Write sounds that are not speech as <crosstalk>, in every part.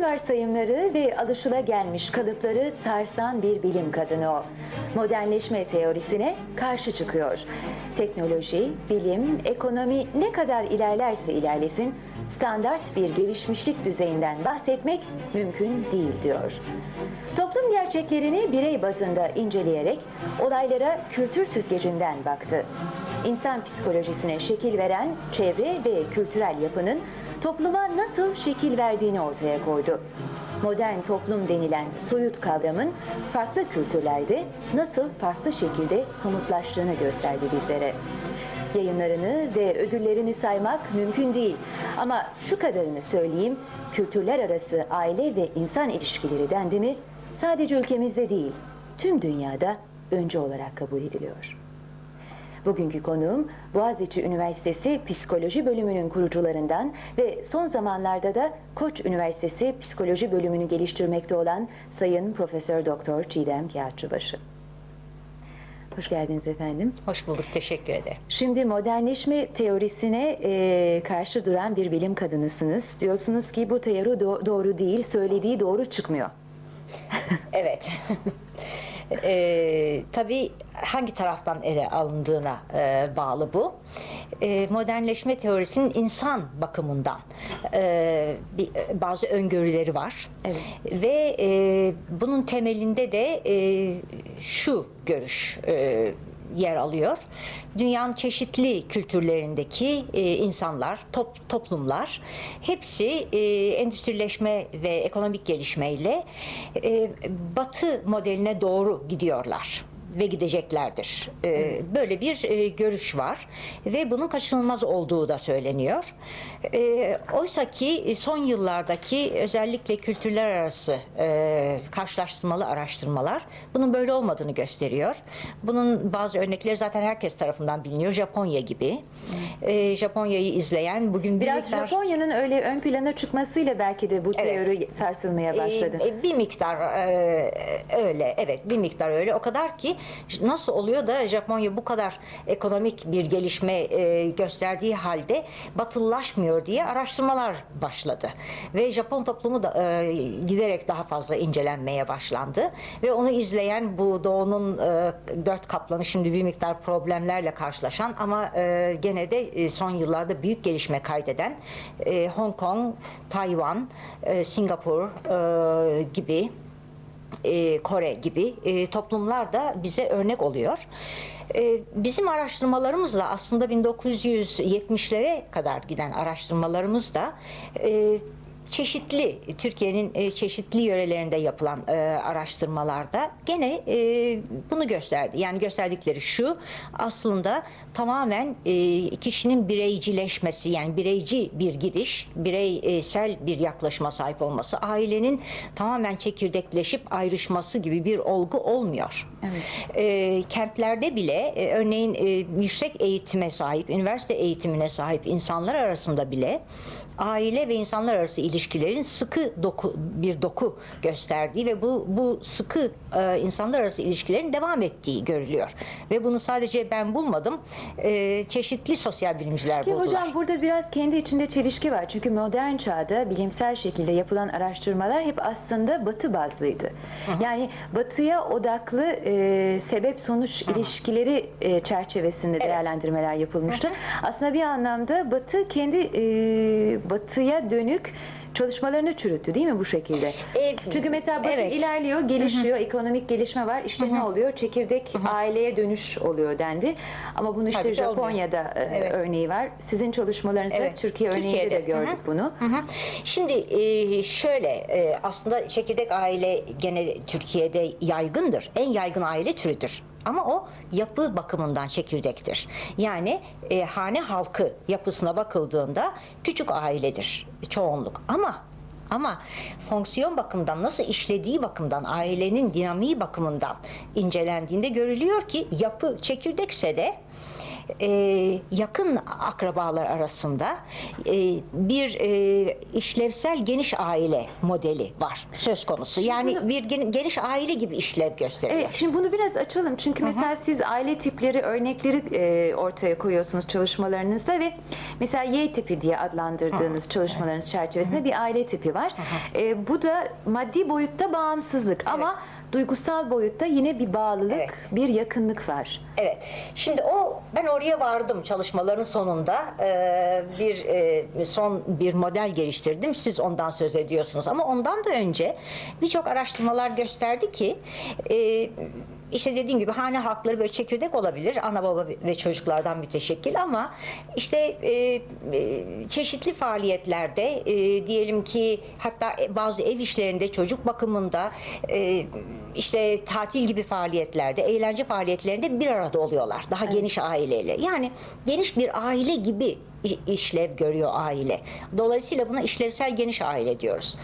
Bütün varsayımları ve alışılagelmiş kalıpları sarsan bir bilim kadını o. Modernleşme teorisine karşı çıkıyor. Teknoloji, bilim, ekonomi ne kadar ilerlerse ilerlesin standart bir gelişmişlik düzeyinden bahsetmek mümkün değil diyor. Toplum gerçeklerini birey bazında inceleyerek olaylara kültür süzgecinden baktı. İnsan psikolojisine şekil veren çevre ve kültürel yapının topluma nasıl şekil verdiğini ortaya koydu. Modern toplum denilen soyut kavramın farklı kültürlerde nasıl farklı şekilde somutlaştığını gösterdi bizlere. Yayınlarını ve ödüllerini saymak mümkün değil. Ama şu kadarını söyleyeyim, kültürler arası aile ve insan ilişkileri dendi mi sadece ülkemizde değil, tüm dünyada öncü olarak kabul ediliyor. Bugünkü konuğum Boğaziçi Üniversitesi Psikoloji Bölümünün kurucularından ve son zamanlarda da Koç Üniversitesi Psikoloji Bölümünü geliştirmekte olan Sayın Profesör Doktor Çiğdem Kağıtçıbaşı. Hoş geldiniz efendim. Hoş bulduk, teşekkür ederim. Şimdi modernleşme teorisine e, karşı duran bir bilim kadınısınız. Diyorsunuz ki bu teori do- doğru değil, söylediği doğru çıkmıyor. Evet. <laughs> Ee, tabii hangi taraftan ele alındığına e, bağlı bu. Ee, modernleşme teorisinin insan bakımından e, bir, bazı öngörüleri var. Evet. Ve e, bunun temelinde de e, şu görüş e, yer alıyor. Dünyanın çeşitli kültürlerindeki e, insanlar, top, toplumlar hepsi e, endüstrileşme ve ekonomik gelişmeyle e, batı modeline doğru gidiyorlar ve gideceklerdir. E, böyle bir e, görüş var ve bunun kaçınılmaz olduğu da söyleniyor. E, oysa ki son yıllardaki özellikle kültürler arası e, karşılaştırmalı araştırmalar bunun böyle olmadığını gösteriyor. Bunun bazı örnekleri zaten herkes tarafından biliniyor. Japonya gibi. E, Japonya'yı izleyen bugün bir Biraz miktar- Japonya'nın öyle ön plana çıkmasıyla belki de bu teori sarsılmaya başladı. E, bir miktar e, öyle evet bir miktar öyle o kadar ki nasıl oluyor da Japonya bu kadar ekonomik bir gelişme e, gösterdiği halde batılılaşmıyor diye araştırmalar başladı. Ve Japon toplumu da e, giderek daha fazla incelenmeye başlandı. Ve onu izleyen bu doğunun e, dört kaplanı şimdi bir miktar problemlerle karşılaşan ama gene de son yıllarda büyük gelişme kaydeden Hong Kong, Tayvan, Singapur gibi e, Kore gibi e, toplumlar da bize örnek oluyor. E, bizim araştırmalarımızla aslında 1970'lere kadar giden araştırmalarımız da e, çeşitli Türkiye'nin e, çeşitli yörelerinde yapılan e, araştırmalarda gene e, bunu gösterdi. Yani gösterdikleri şu aslında tamamen kişinin bireycileşmesi yani bireyci bir gidiş, bireysel bir yaklaşıma sahip olması, ailenin tamamen çekirdekleşip ayrışması gibi bir olgu olmuyor. Evet. Kentlerde bile örneğin yüksek eğitime sahip, üniversite eğitimine sahip insanlar arasında bile aile ve insanlar arası ilişkilerin sıkı doku, bir doku gösterdiği ve bu bu sıkı e, insanlar arası ilişkilerin devam ettiği görülüyor. Ve bunu sadece ben bulmadım. E, çeşitli sosyal bilimciler Ki buldular. hocam burada biraz kendi içinde çelişki var. Çünkü modern çağda bilimsel şekilde yapılan araştırmalar hep aslında batı bazlıydı. Yani batıya odaklı e, sebep sonuç ilişkileri e, çerçevesinde değerlendirmeler yapılmıştı. Aslında bir anlamda batı kendi e, batıya dönük çalışmalarını çürüttü değil mi bu şekilde? E, Çünkü mesela batı evet. ilerliyor, gelişiyor, ekonomik gelişme var. İşte ne oluyor? Çekirdek aileye dönüş oluyor dendi. Ama bunu işte Tabii. Japonya'da e, Evet. örneği var. Sizin çalışmalarınızda Evet, Türkiye örneğinde de gördük Hı hı. bunu. Hı hı. Şimdi e, şöyle e, aslında çekirdek aile gene Türkiye'de yaygındır. En yaygın aile türüdür. Ama o yapı bakımından çekirdektir. Yani e, hane halkı yapısına bakıldığında küçük ailedir çoğunluk. Ama ama fonksiyon bakımından nasıl işlediği bakımdan ailenin dinamiği bakımından incelendiğinde görülüyor ki yapı çekirdekse de e, yakın akrabalar arasında e, bir e, işlevsel geniş aile modeli var söz konusu. Yani bunu- bir gen- geniş aile gibi işlev gösteriyor. Evet, şimdi bunu biraz açalım. Çünkü mesela siz aile tipleri, örnekleri e, ortaya koyuyorsunuz çalışmalarınızda ve mesela Y tipi diye adlandırdığınız çalışmalarınız çerçevesinde bir aile tipi var. E, bu da maddi boyutta bağımsızlık ama duygusal boyutta yine bir bağlılık, Evet. bir yakınlık var. Evet. Şimdi o ben oraya vardım çalışmaların sonunda Ee, bir e, son bir model geliştirdim. Siz ondan söz ediyorsunuz ama ondan da önce birçok araştırmalar gösterdi ki e, işte dediğim gibi hane halkları böyle çekirdek olabilir. Ana baba ve çocuklardan müteşekkil ama işte e, e, çeşitli faaliyetlerde e, diyelim ki hatta e, bazı ev işlerinde çocuk bakımında e, işte tatil gibi faaliyetlerde eğlence faaliyetlerinde bir arada oluyorlar. Daha geniş aileyle. Yani geniş bir aile gibi işlev görüyor aile. Dolayısıyla buna işlevsel geniş aile diyoruz.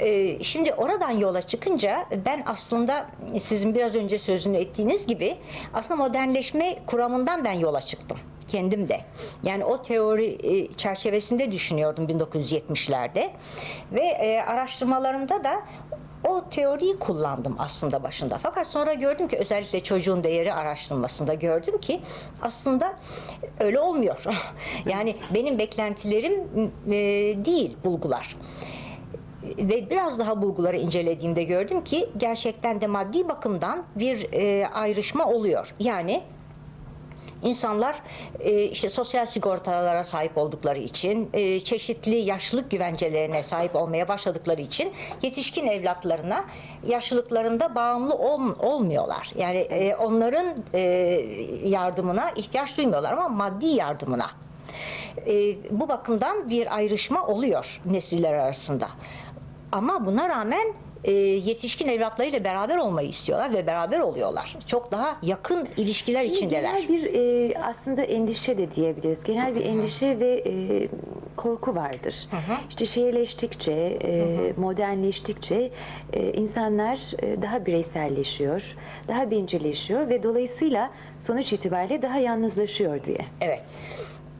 Ee, şimdi oradan yola çıkınca ben aslında sizin biraz önce sözünü ettiğiniz gibi aslında modernleşme kuramından ben yola çıktım kendim de. Yani o teori e, çerçevesinde düşünüyordum 1970'lerde ve e, araştırmalarımda da o teoriyi kullandım aslında başında. Fakat sonra gördüm ki özellikle çocuğun değeri araştırmasında gördüm ki aslında öyle olmuyor. <laughs> yani benim beklentilerim e, değil bulgular. Ve biraz daha bulguları incelediğimde gördüm ki gerçekten de maddi bakımdan bir e, ayrışma oluyor. Yani İnsanlar e, işte sosyal sigortalara sahip oldukları için, e, çeşitli yaşlılık güvencelerine sahip olmaya başladıkları için yetişkin evlatlarına yaşlılıklarında bağımlı ol- olmuyorlar. Yani e, onların e, yardımına ihtiyaç duymuyorlar ama maddi yardımına. E, bu bakımdan bir ayrışma oluyor nesiller arasında. Ama buna rağmen e, yetişkin evlatlarıyla beraber olmayı istiyorlar ve beraber oluyorlar. Çok daha yakın ilişkiler Şimdi içindeler. Genel bir e, aslında endişe de diyebiliriz. Genel bir endişe ve e, korku vardır. İşte şehirleştikçe, e, modernleştikçe e, insanlar e, daha bireyselleşiyor, daha bencilleşiyor ve dolayısıyla sonuç itibariyle daha yalnızlaşıyor diye. Evet.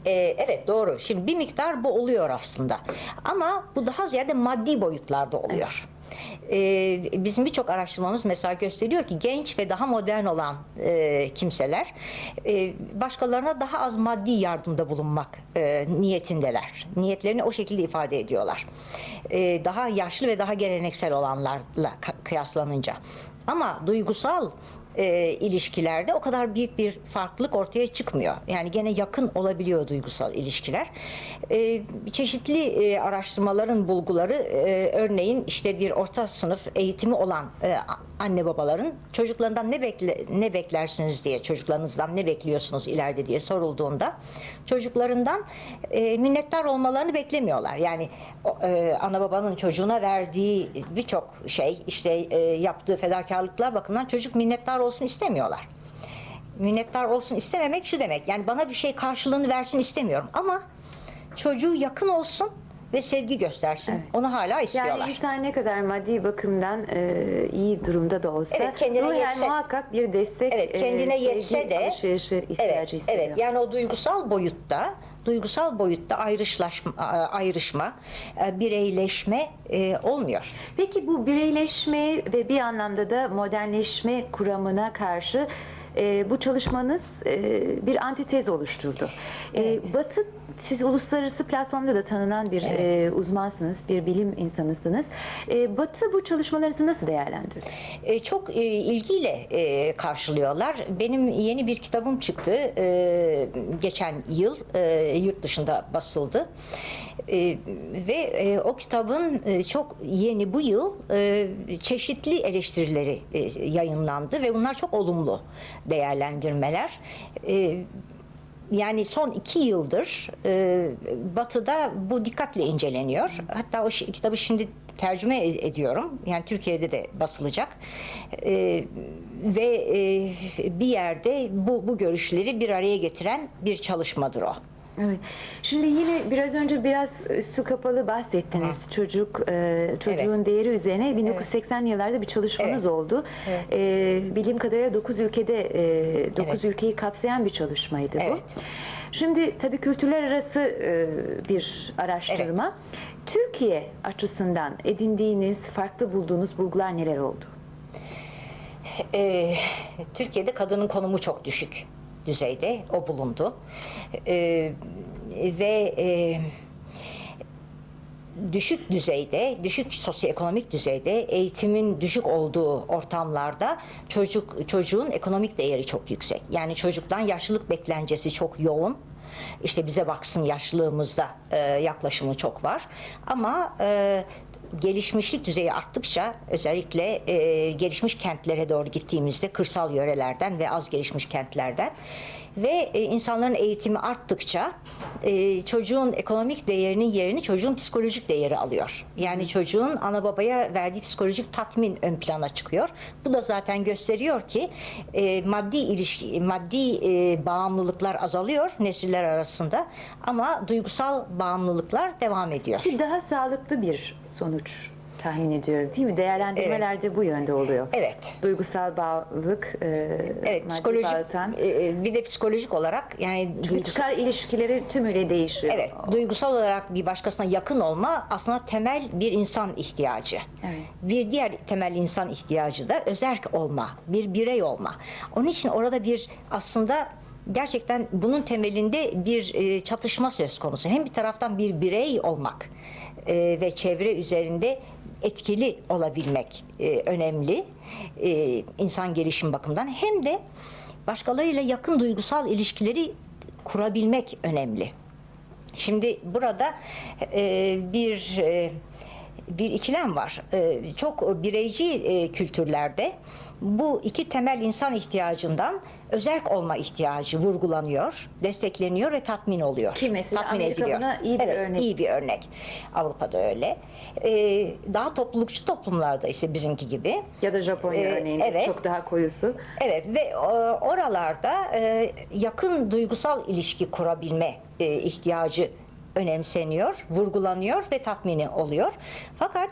Ee, evet doğru. Şimdi bir miktar bu oluyor aslında. Ama bu daha ziyade maddi boyutlarda oluyor. Ee, bizim birçok araştırmamız mesela gösteriyor ki genç ve daha modern olan e, kimseler e, başkalarına daha az maddi yardımda bulunmak e, niyetindeler. Niyetlerini o şekilde ifade ediyorlar. E, daha yaşlı ve daha geleneksel olanlarla kıyaslanınca. Ama duygusal e, ilişkilerde o kadar büyük bir farklılık ortaya çıkmıyor. Yani gene yakın olabiliyor duygusal ilişkiler. E, çeşitli e, araştırmaların bulguları e, örneğin işte bir orta sınıf eğitimi olan e, anne babaların çocuklarından ne bekle, ne beklersiniz diye çocuklarınızdan ne bekliyorsunuz ileride diye sorulduğunda çocuklarından e, minnettar olmalarını beklemiyorlar. Yani e, ana babanın çocuğuna verdiği birçok şey işte e, yaptığı fedakarlıklar bakımından çocuk minnettar olsun istemiyorlar. Minnettar olsun istememek şu demek. Yani bana bir şey karşılığını versin istemiyorum ama çocuğu yakın olsun ve sevgi göstersin. Evet. Onu hala istiyorlar. Yani insan ne kadar maddi bakımdan e, iyi durumda da olsa Evet, kendine ruhen yetse- muhakkak bir destek, Evet, kendine e, yetse de- alışverişi ihtiyacı Evet, hissediyor. evet. Yani o duygusal boyutta duygusal boyutta ayrışlaşma, ayrışma, e, bireyleşme e, olmuyor. Peki bu bireyleşme ve bir anlamda da modernleşme kuramına karşı e, bu çalışmanız e, bir antitez oluşturdu. E, Batı, siz uluslararası platformda da tanınan bir e, uzmansınız, bir bilim insanısınız. E, Batı bu çalışmalarınızı nasıl değerlendirdi? E, çok e, ilgiyle e, karşılıyorlar. Benim yeni bir kitabım çıktı. E, geçen yıl e, yurt dışında basıldı. E, ve e, o kitabın e, çok yeni bu yıl e, çeşitli eleştirileri e, yayınlandı ve bunlar çok olumlu değerlendirmeler. E, yani son iki yıldır e, Batı'da bu dikkatle inceleniyor. Hatta o kitabı şimdi tercüme e- ediyorum. Yani Türkiye'de de basılacak. E, ve e, bir yerde bu, bu görüşleri bir araya getiren bir çalışmadır o. Evet. Şimdi yine biraz önce biraz üstü kapalı bahsettiniz. Çocuk e, çocuğun değeri üzerine 1980'li yıllarda bir çalışmanız Evet. oldu. Evet. E, bildiğim kadarıyla 9 ülkede e, 9 Evet. ülkeyi kapsayan bir çalışmaydı bu. Evet. Şimdi tabii kültürler arası e, bir araştırma. Türkiye açısından edindiğiniz, farklı bulduğunuz bulgular neler oldu? Ee, Türkiye'de kadının konumu çok düşük düzeyde o bulundu Ee, ve e, düşük düzeyde, düşük sosyoekonomik düzeyde eğitimin düşük olduğu ortamlarda çocuk çocuğun ekonomik değeri çok yüksek. Yani çocuktan yaşlılık beklencesi çok yoğun. İşte bize baksın yaşlılığımızda e, yaklaşımı çok var. Ama e, gelişmişlik düzeyi arttıkça özellikle e, gelişmiş kentlere doğru gittiğimizde kırsal yörelerden ve az gelişmiş kentlerden ve e, insanların eğitimi arttıkça e, çocuğun ekonomik değerinin yerini çocuğun psikolojik değeri alıyor. Yani çocuğun ana babaya verdiği psikolojik tatmin ön plana çıkıyor. Bu da zaten gösteriyor ki e, maddi ilişki, maddi e, bağımlılıklar azalıyor nesiller arasında ama duygusal bağımlılıklar devam ediyor. Daha sağlıklı bir sonuç tahmin ediyorum değil mi? Değerlendirmeler de bu yönde oluyor. Evet. Duygusal bağlılık, e, Evet, psikolojik bağlıktan. e, bir de psikolojik olarak yani Çünkü duygusal ilişkileri tümüyle değişiyor. Evet, duygusal olarak bir başkasına yakın olma aslında temel bir insan ihtiyacı. Evet. Bir diğer temel insan ihtiyacı da özerk olma, bir birey olma. Onun için orada bir aslında gerçekten bunun temelinde bir e, çatışma söz konusu. Hem bir taraftan bir birey olmak e, ve çevre üzerinde etkili olabilmek e, önemli e, insan gelişim bakımından hem de başkalarıyla yakın duygusal ilişkileri kurabilmek önemli. Şimdi burada bir bir ikilem var. Çok bireyci kültürlerde bu iki temel insan ihtiyacından özerk olma ihtiyacı vurgulanıyor, destekleniyor ve tatmin oluyor. Ki mesela tatmin Amerika buna iyi bir evet, örnek. iyi bir örnek. Avrupa'da öyle. E, daha toplulukçu toplumlarda işte bizimki gibi Ya da Japonya Ee, örneğinde evet. çok daha koyusu. Evet ve e, oralarda e, yakın duygusal ilişki kurabilme e, ihtiyacı önemseniyor, vurgulanıyor ve tatmini oluyor. Fakat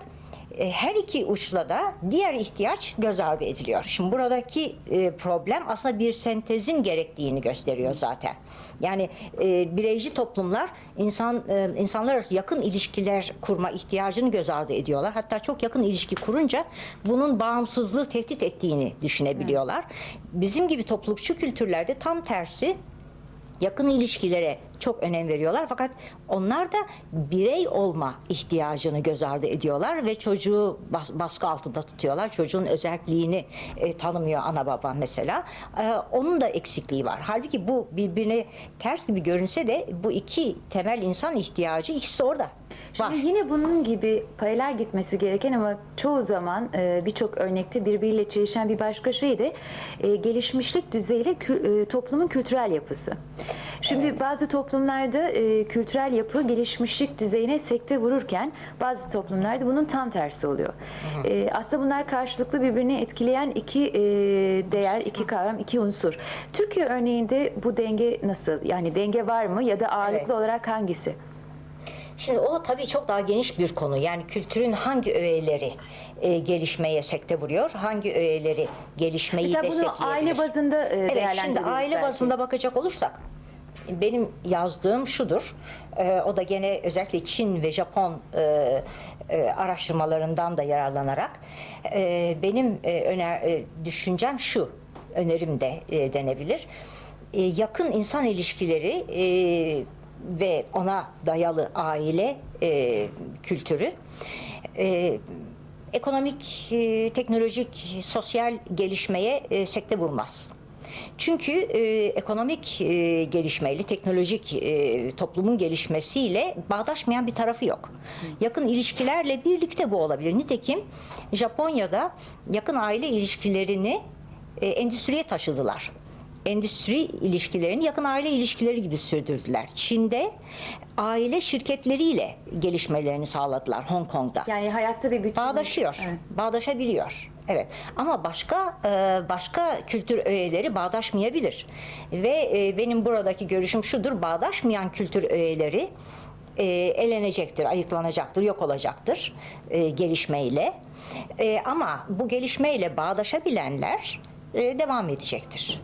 her iki uçla da diğer ihtiyaç göz ardı ediliyor. Şimdi buradaki e, problem aslında bir sentezin gerektiğini gösteriyor zaten. Yani e, bireyci toplumlar insan e, insanlar arası yakın ilişkiler kurma ihtiyacını göz ardı ediyorlar. Hatta çok yakın ilişki kurunca bunun bağımsızlığı tehdit ettiğini düşünebiliyorlar. Bizim gibi toplulukçu kültürlerde tam tersi yakın ilişkilere çok önem veriyorlar fakat onlar da birey olma ihtiyacını göz ardı ediyorlar ve çocuğu bas- baskı altında tutuyorlar. Çocuğun özelliğini e, tanımıyor ana baba mesela. E, onun da eksikliği var. Halbuki bu birbirine ters gibi görünse de bu iki temel insan ihtiyacı ikisi orada var. Şimdi yine bunun gibi paralel gitmesi gereken ama çoğu zaman e, birçok örnekte birbiriyle çelişen bir başka şey de e, gelişmişlik düzeyiyle kü- e, toplumun kültürel yapısı. Şimdi bazı toplumlarda e, kültürel yapı gelişmişlik düzeyine sekte vururken bazı toplumlarda bunun tam tersi oluyor. E, aslında bunlar karşılıklı birbirini etkileyen iki e, değer, iki kavram, iki unsur. Türkiye örneğinde bu denge nasıl? Yani denge var mı ya da ağırlıklı Evet. olarak hangisi? Şimdi o tabii çok daha geniş bir konu. Yani kültürün hangi öğeleri e, gelişmeye sekte vuruyor, hangi öğeleri gelişmeyi Mesela bunu destekleyebilir? aile bazında e, Evet, şimdi aile belki. bazında bakacak olursak benim yazdığım şudur. e, o da gene özellikle Çin ve Japon e, e, araştırmalarından da yararlanarak e, benim öner düşüncem şu. Önerim de denebilir. Yakın insan ilişkileri ve ona dayalı aile kültürü ekonomik, teknolojik, sosyal gelişmeye e, sekte vurmaz. Çünkü e, ekonomik e, gelişmeyle, teknolojik e, toplumun gelişmesiyle bağdaşmayan bir tarafı yok. Yakın ilişkilerle birlikte bu olabilir. Nitekim Japonya'da yakın aile ilişkilerini e, endüstriye taşıdılar. Endüstri ilişkilerini yakın aile ilişkileri gibi sürdürdüler. Çin'de aile şirketleriyle gelişmelerini sağladılar Hong Kong'da. Yani hayatta bir bütün. Bağdaşıyor. Evet. Bağdaşabiliyor. Evet ama başka e, başka kültür öğeleri bağdaşmayabilir. Ve e, benim buradaki görüşüm şudur. Bağdaşmayan kültür öğeleri e, elenecektir, ayıklanacaktır, yok olacaktır gelişmeyle. Ama bu gelişmeyle bağdaşabilenler devam edecektir.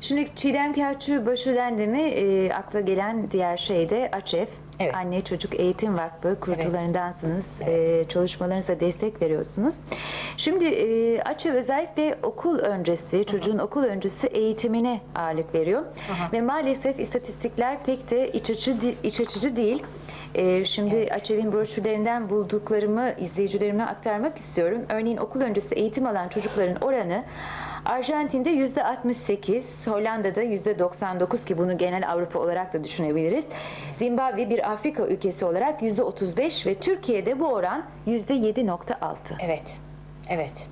Şimdi Çiğdem Kağıtçı başı dendi mi e, akla gelen diğer şey de AÇEF. Evet. Anne Çocuk Eğitim Vakfı kurucularındansınız. E, çalışmalarınıza destek veriyorsunuz. Şimdi e, AÇEF özellikle okul öncesi, çocuğun okul öncesi eğitimine ağırlık veriyor. Ve maalesef istatistikler pek de iç açıcı, iç açıcı değil. E, şimdi AÇEV'in broşürlerinden bulduklarımı izleyicilerime aktarmak istiyorum. Örneğin okul öncesi eğitim alan çocukların oranı Arjantin'de yüzde 68, Hollanda'da yüzde 99 ki bunu genel Avrupa olarak da düşünebiliriz. Zimbabwe bir Afrika ülkesi olarak yüzde 35 ve Türkiye'de bu oran yüzde 7.6. Evet, evet.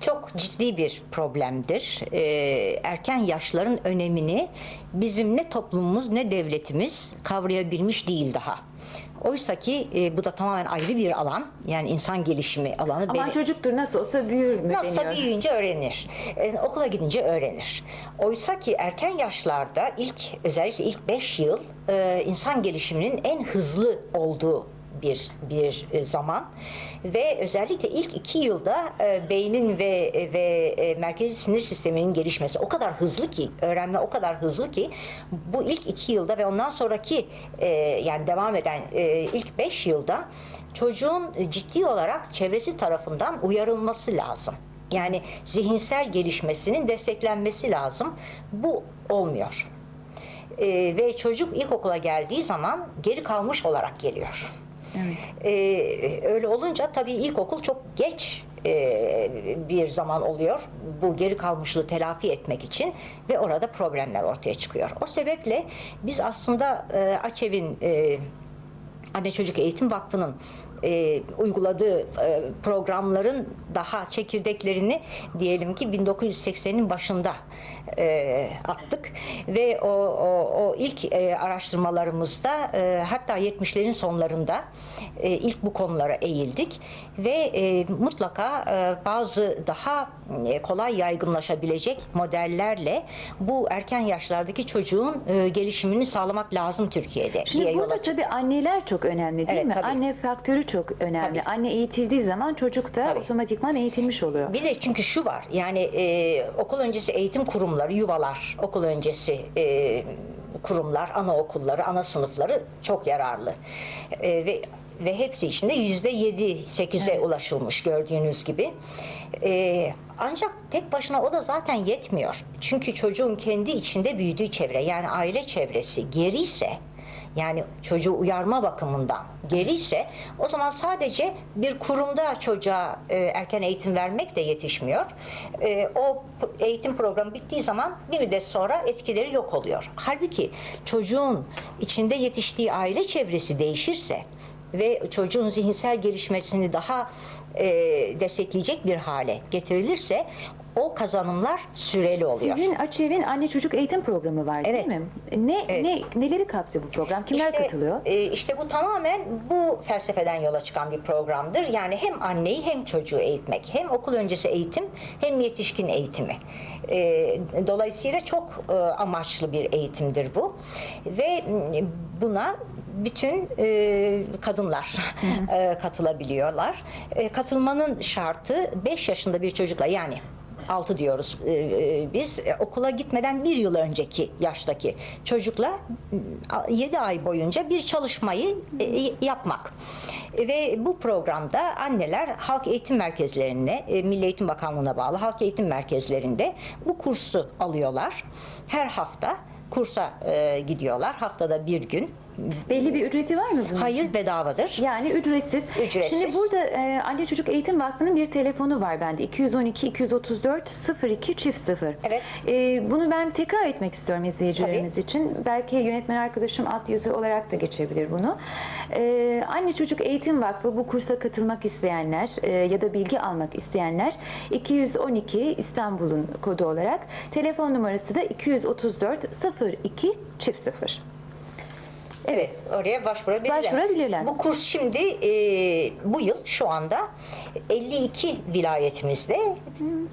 Çok ciddi bir problemdir. Ee, erken yaşların önemini bizim ne toplumumuz ne devletimiz kavrayabilmiş değil daha. Oysa ki e, bu da tamamen ayrı bir alan. Yani insan gelişimi alanı. Ama Beni- çocuktur nasıl olsa büyür mü Nasılsa deniyor. büyüyünce öğrenir. E, okula gidince öğrenir. Oysa ki erken yaşlarda ilk özellikle ilk 5 yıl e, insan gelişiminin en hızlı olduğu bir bir e, zaman ve özellikle ilk iki yılda e, beynin ve ve e, merkezi sinir sisteminin gelişmesi o kadar hızlı ki öğrenme o kadar hızlı ki bu ilk iki yılda ve ondan sonraki e, yani devam eden e, ilk beş yılda çocuğun ciddi olarak çevresi tarafından uyarılması lazım. Yani zihinsel gelişmesinin desteklenmesi lazım. Bu olmuyor. Ee, ve çocuk ilkokula geldiği zaman geri kalmış olarak geliyor. Evet. Ee, öyle olunca tabii ilkokul çok geç e, bir zaman oluyor bu geri kalmışlığı telafi etmek için ve orada problemler ortaya çıkıyor. O sebeple biz aslında e, AÇEV'in e, Anne Çocuk Eğitim Vakfı'nın e, uyguladığı e, programların daha çekirdeklerini diyelim ki 1980'in başında e, attık ve o, o, o ilk e, araştırmalarımızda e, hatta 70'lerin sonlarında e, ilk bu konulara eğildik ve e, mutlaka e, bazı daha e, kolay yaygınlaşabilecek modellerle bu erken yaşlardaki çocuğun e, gelişimini sağlamak lazım Türkiye'de Şimdi burada tabii anneler çok önemli değil Evet, mi? tabii. Anne faktörü çok önemli. Tabii. Anne eğitildiği zaman çocuk da Tabii. otomatikman eğitilmiş oluyor. Bir de çünkü şu var yani e, okul öncesi eğitim kurumları, yuvalar, okul öncesi e, kurumlar, anaokulları, ana sınıfları çok yararlı. E, ve ve hepsi içinde yüzde yedi, sekize ulaşılmış gördüğünüz gibi. E, ancak tek başına o da zaten yetmiyor. Çünkü çocuğun kendi içinde büyüdüğü çevre yani aile çevresi geriyse yani çocuğu uyarma bakımından geriyse o zaman sadece bir kurumda çocuğa e, erken eğitim vermek de yetişmiyor. E, o eğitim programı bittiği zaman bir müddet sonra etkileri yok oluyor. Halbuki çocuğun içinde yetiştiği aile çevresi değişirse ve çocuğun zihinsel gelişmesini daha e, destekleyecek bir hale getirilirse o kazanımlar süreli oluyor. Sizin Açev'in anne çocuk eğitim programı var Evet. değil mi? Ne Evet. ne neleri kapsıyor bu program? Kimler İşte, katılıyor? e, işte bu tamamen bu felsefeden yola çıkan bir programdır. Yani hem anneyi hem çocuğu eğitmek. Hem okul öncesi eğitim hem yetişkin eğitimi. E, dolayısıyla çok e, amaçlı bir eğitimdir bu. Ve m, buna bütün e, kadınlar e, katılabiliyorlar. E, katılmanın şartı 5 yaşında bir çocukla yani 6 diyoruz e, e, biz E, okula gitmeden bir yıl önceki yaştaki çocukla 7 ay boyunca bir çalışmayı yapmak. Ve bu programda anneler halk eğitim merkezlerine, Milli Eğitim Bakanlığı'na bağlı halk eğitim merkezlerinde bu kursu alıyorlar. Her hafta kursa gidiyorlar. Haftada bir gün. Belli bir ücreti var mı bunun? Hayır bedavadır. Yani ücretsiz. Ücretsiz. Şimdi burada e, Anne Çocuk Eğitim Vakfı'nın bir telefonu var bende. 212 234 02 çift 0. Evet. E, bunu ben tekrar etmek istiyorum izleyicilerimiz için. Belki yönetmen arkadaşım altyazı olarak da geçebilir bunu. E, Anne Çocuk Eğitim Vakfı bu kursa katılmak isteyenler e, ya da bilgi almak isteyenler 212 İstanbul'un kodu olarak telefon numarası da 234 02 çift 0. Evet. Oraya başvurabilirler. Başvurabilirler. Bu kurs şimdi e, bu yıl şu anda 52 vilayetimizde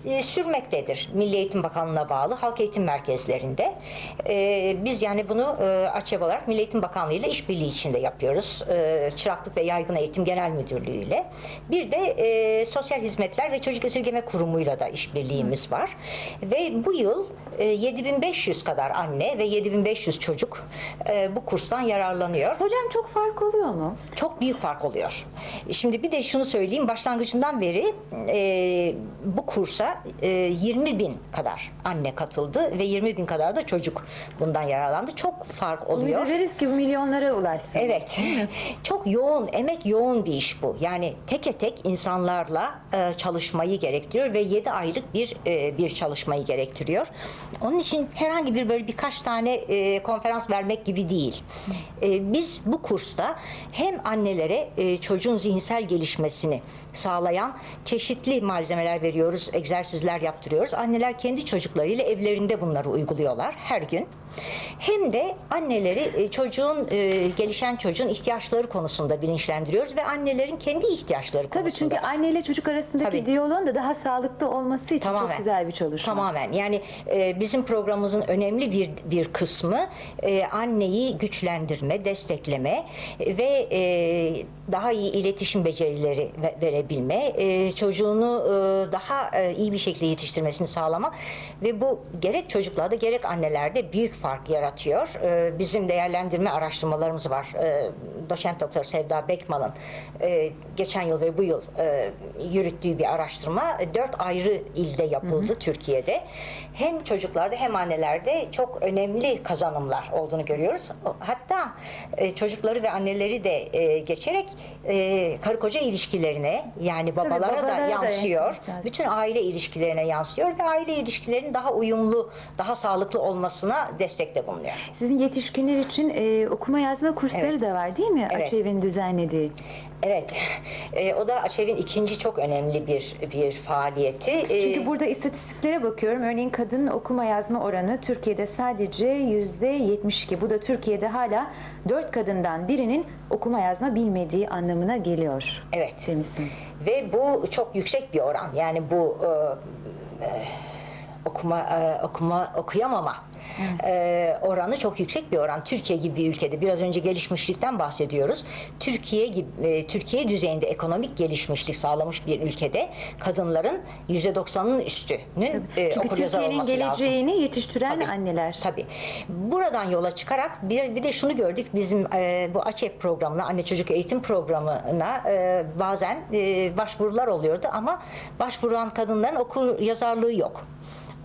e, sürmektedir. Milli Eğitim Bakanlığı'na bağlı halk eğitim merkezlerinde. E, biz yani bunu e, AÇEV olarak Milli Eğitim Bakanlığı ile işbirliği içinde yapıyoruz. E, Çıraklık ve Yaygın Eğitim Genel Müdürlüğü ile. Bir de e, Sosyal Hizmetler ve Çocuk Esirgeme Kurumu'yla da işbirliğimiz var. Ve bu yıl e, 7500 kadar anne ve 7500 çocuk e, bu kurstan yararlanıyor. Hocam çok fark oluyor mu? Çok büyük fark oluyor. Şimdi bir de şunu söyleyeyim. Başlangıcından beri e, bu kursa e, 20 bin kadar anne katıldı ve 20 bin kadar da çocuk bundan yararlandı. Çok fark Ümit oluyor. ederiz ki milyonlara ulaşsın. Evet. <laughs> Çok yoğun, emek yoğun bir iş bu. Yani teke tek insanlarla e, çalışmayı gerektiriyor ve 7 aylık bir e, bir çalışmayı gerektiriyor. Onun için herhangi bir böyle birkaç tane e, konferans vermek gibi değil. E, biz bu kursta hem annelere e, çocuğun zihinsel gelişmesini sağlayan çeşitli malzemeler veriyoruz, egzersizler yaptırıyoruz. Anneler kendi çocuklarıyla evlerinde bunları uyguluyorlar her gün. Hem de anneleri e, çocuğun e, gelişen çocuğun ihtiyaçları konusunda bilinçlendiriyoruz ve annelerin kendi ihtiyaçları Tabii konusunda. çünkü anne ile çocuk arasındaki Tabii. diyaloğun da daha sağlıklı olması için çok Tamamen. güzel bir çalışma. Tamamen. Yani e, bizim programımızın önemli bir bir kısmı anneyi güçlendirme, destekleme ve daha iyi iletişim becerileri ve- verebilme, e, çocuğunu e, daha e, iyi bir şekilde yetiştirmesini sağlama ve bu gerek çocuklarda gerek annelerde büyük fark yaratıyor. Bizim değerlendirme araştırmalarımız var. Doçent doktor Sevda Bekman'ın geçen yıl ve bu yıl yürüttüğü bir araştırma dört ayrı ilde yapıldı Türkiye'de. Hem çocuklarda hem annelerde çok önemli kazanımlar olduğunu görüyoruz. Hatta çocukları ve anneleri de geçerek e, karı koca ilişkilerine yani babalara, babalara da da yansıyor. lazım. Bütün aile ilişkilerine yansıyor ve aile ilişkilerinin daha uyumlu, daha sağlıklı olmasına destekte bulunuyor. Sizin yetişkinler için e, okuma yazma kursları Evet. da var değil mi? Evet. Açev'in düzenlediği. Evet, e, o da Açev'in ikinci çok önemli bir bir faaliyeti. E, Çünkü burada istatistiklere bakıyorum. Örneğin kadın okuma yazma oranı Türkiye'de sadece yüzde 72. Bu da Türkiye'de hala 4 kadından birinin okuma yazma bilmediği anlamına geliyor. Evet. Demişsiniz. Ve bu çok yüksek bir oran. Yani bu e, e, okuma e, okuma okuyamama e, oranı çok yüksek bir oran. Türkiye gibi bir ülkede biraz önce gelişmişlikten bahsediyoruz. Türkiye gibi e, Türkiye düzeyinde ekonomik gelişmişlik sağlamış bir ülkede kadınların %90'ının üstünün e, okur yazar olması lazım. geleceğini yetiştiren Tabii. anneler. Tabii. Buradan yola çıkarak bir, bir de şunu gördük bizim e, bu AÇEP programına, anne çocuk eğitim programına e, bazen e, başvurular oluyordu ama başvuran kadınların okur yazarlığı yok.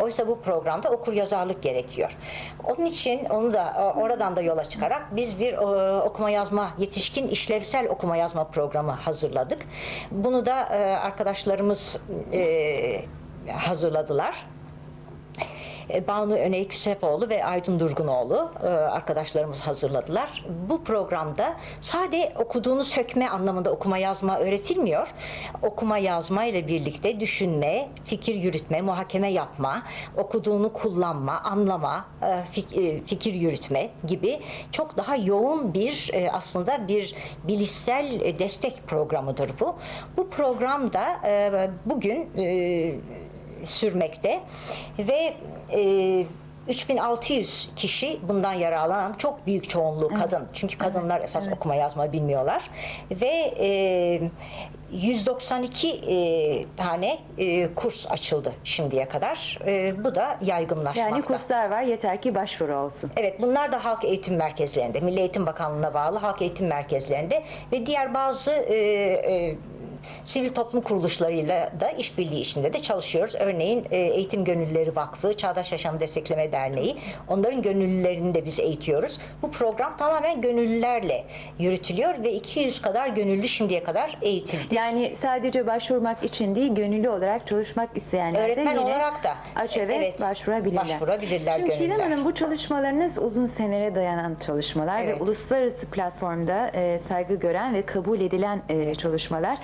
Oysa bu programda okur yazarlık gerekiyor. Onun için onu da e, oradan da yola çıkarak biz bir e, okuma yazma yetişkin işlevsel okuma yazma programı hazırladık. Bunu da e, arkadaşlarımız hazırladılar. E, Banu Öney Küsefoğlu ve Aydın Durgunoğlu e, arkadaşlarımız hazırladılar. Bu programda sade okuduğunu sökme anlamında okuma yazma öğretilmiyor. Okuma yazma ile birlikte düşünme, fikir yürütme, muhakeme yapma, okuduğunu kullanma, anlama, e, fik- fikir yürütme gibi çok daha yoğun bir aslında bir bilişsel destek programıdır bu. Bu programda bugün sürmekte ve e, 3600 kişi bundan yararlanan çok büyük çoğunluğu kadın. Çünkü kadınlar esas okuma yazma bilmiyorlar ve e, 192 e, tane e, kurs açıldı şimdiye kadar. E, bu da yaygınlaşmakta. Yani kurslar var yeter ki başvuru olsun. Evet bunlar da halk eğitim merkezlerinde, Milli Eğitim Bakanlığı'na bağlı halk eğitim merkezlerinde ve diğer bazı e, e, sivil toplum kuruluşlarıyla da işbirliği içinde de çalışıyoruz. Örneğin e, Eğitim Gönüllüleri Vakfı, Çağdaş Yaşam Destekleme Derneği, onların gönüllülerini de biz eğitiyoruz. Bu program tamamen gönüllülerle yürütülüyor ve 200 kadar gönüllü şimdiye kadar eğitildi. Yani sadece başvurmak için değil, gönüllü olarak çalışmak isteyenler Öğretmen de yine olarak da. AÇEV'e Evet, başvurabilirler. başvurabilirler Şimdi Çiğdem. Hanım bu çalışmalarınız uzun senelere dayanan çalışmalar Evet. ve uluslararası platformda e, saygı gören ve kabul edilen e, çalışmalar.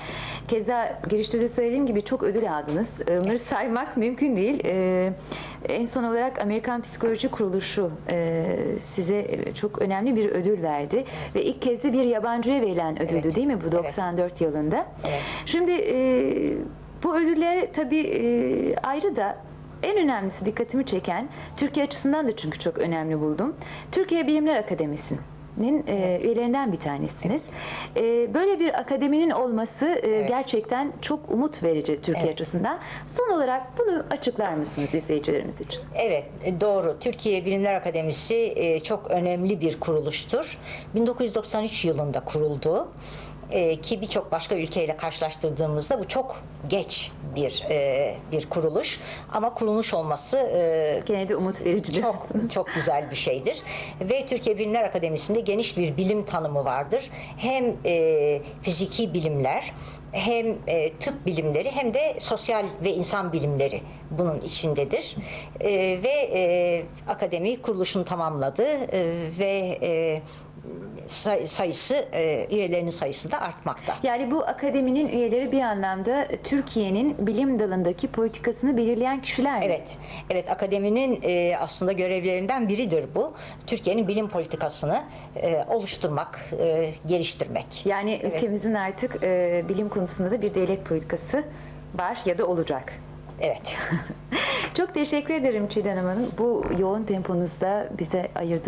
Keza girişte de söylediğim gibi çok ödül aldınız. Ee, Bunları saymak mümkün değil. Ee, En son olarak Amerikan Psikoloji Kuruluşu e, size çok önemli bir ödül verdi. Ve ilk kez de bir yabancıya verilen ödüldü Evet. değil mi bu Evet. 94 yılında? Evet. Şimdi e, bu ödüller tabii e, ayrı da en önemlisi dikkatimi çeken, Türkiye açısından da çünkü çok önemli buldum. Türkiye Bilimler Akademisi'nin e, üyelerinden bir tanesiniz. E, böyle bir akademinin olması e, gerçekten çok umut verici Türkiye Evet. açısından. Son olarak bunu açıklar mısınız izleyicilerimiz için? Evet e, doğru. Türkiye Bilimler Akademisi e, çok önemli bir kuruluştur. 1993 yılında kuruldu. E, ki birçok başka ülkeyle karşılaştırdığımızda bu çok geç bir e, bir kuruluş ama kurulmuş olması e, Gene de umut verici çok çok güzel bir şeydir. Ve Türkiye Bilimler Akademisi'nde geniş bir bilim tanımı vardır. Hem e, fiziki bilimler, hem e, tıp bilimleri hem de sosyal ve insan bilimleri bunun içindedir. E, ve e, akademi kuruluşunu tamamladı e, ve e, say- sayısı e, üyelerinin sayısı da artmakta. Yani bu akademinin üyeleri bir anlamda Türkiye'nin bilim dalındaki politikasını belirleyen kişiler mi? Evet, evet akademinin e, aslında görevlerinden biridir bu. Türkiye'nin bilim politikasını e, oluşturmak, e, geliştirmek. Yani ülkemizin artık e, bilim konusunda da bir devlet politikası var ya da olacak. Evet. <laughs> Çok teşekkür ederim Çiğdem Hanım. Bu yoğun temponuzda bize ayırdığınız